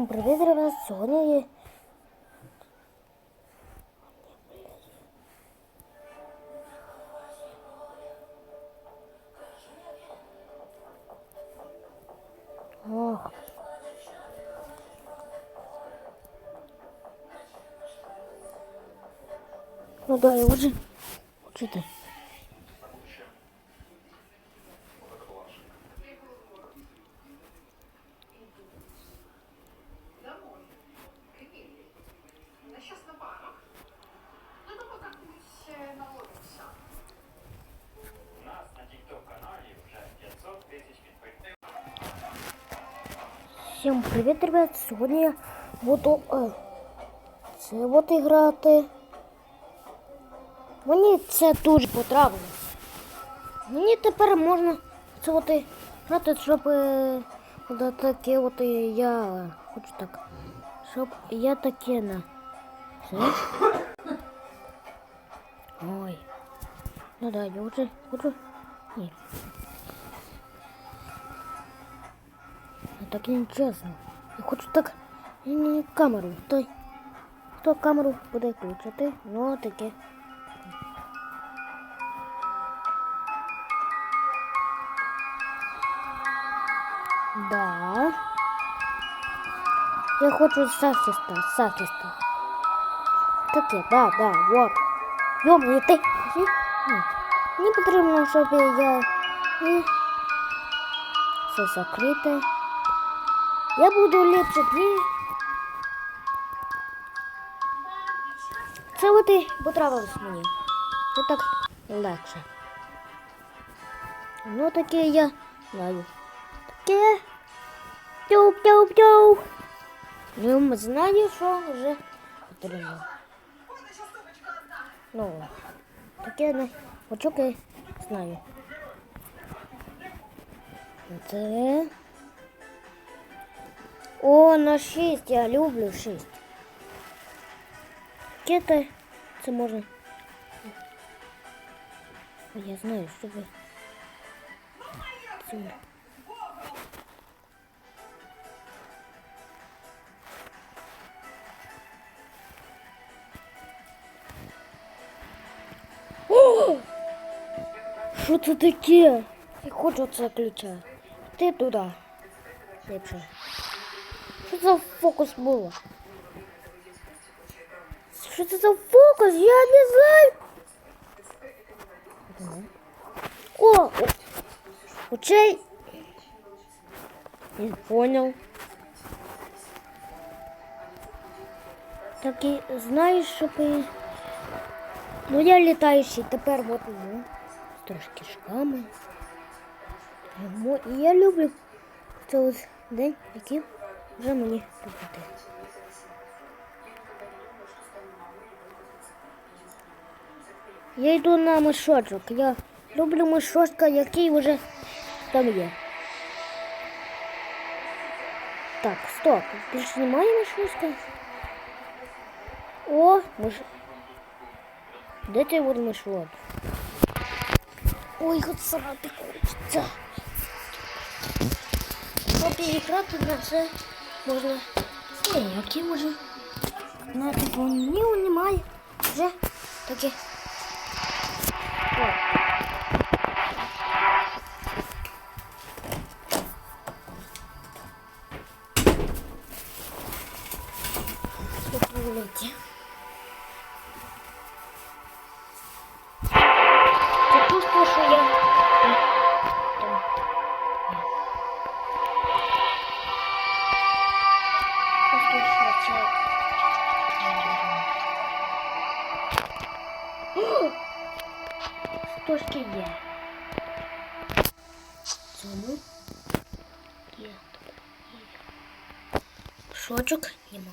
Всім привіт, ребят! Сьогодні є... Ну да, я уже... Что Всім привіт, ребят! Сьогодні я буду е, це от грати. Мені це дуже потрібно. Мені тепер можна це от і грати, щоб е, от таке от я хочу так. Щоб я таке на. Це? Ой. Ну да, я вже хочу. Ні. Так нечесно. Я хочу так ні, камеру. Той. Хто камеру буде включити? Ну таке. Да. Я хочу захиста, захиста. Таке, да, да, вот. Ти. Ні. Мені потрібно, щоб я і все закрите. Я буду ліпшити. Це от і потрапилось мені. Це так легше. Ну таке я знаю. Таке. П'яу-п'яу-п'яу. Ну, знаю, що вже потрібно. Ну, таке не очок я знаю. Це. О, на 6, я люблю 6. Таке це можна. Я знаю, що ви. Це... О! Що це таке? Я хочу це ключа. Ти туди. Ліпше. Це за фокус було? Що це за фокус? Я не знаю. О! о Не понял. Так і знаєш, що ти... Ну я літаючий, тепер от ну, трошки шками. І я люблю цей день, який вже мені робити. Я йду на мишочок. Я люблю мишочка, який вже там є. Так, стоп. Більше немає мишочка. О, миш... Де ти от мишот? Ой, от срати хочеться. Щоб і на це можна. Ні, які може. На телефоні ні, немає. Вже таке. О. Пусто, що це. О! Трошки є. Цьому є. Шочок нема.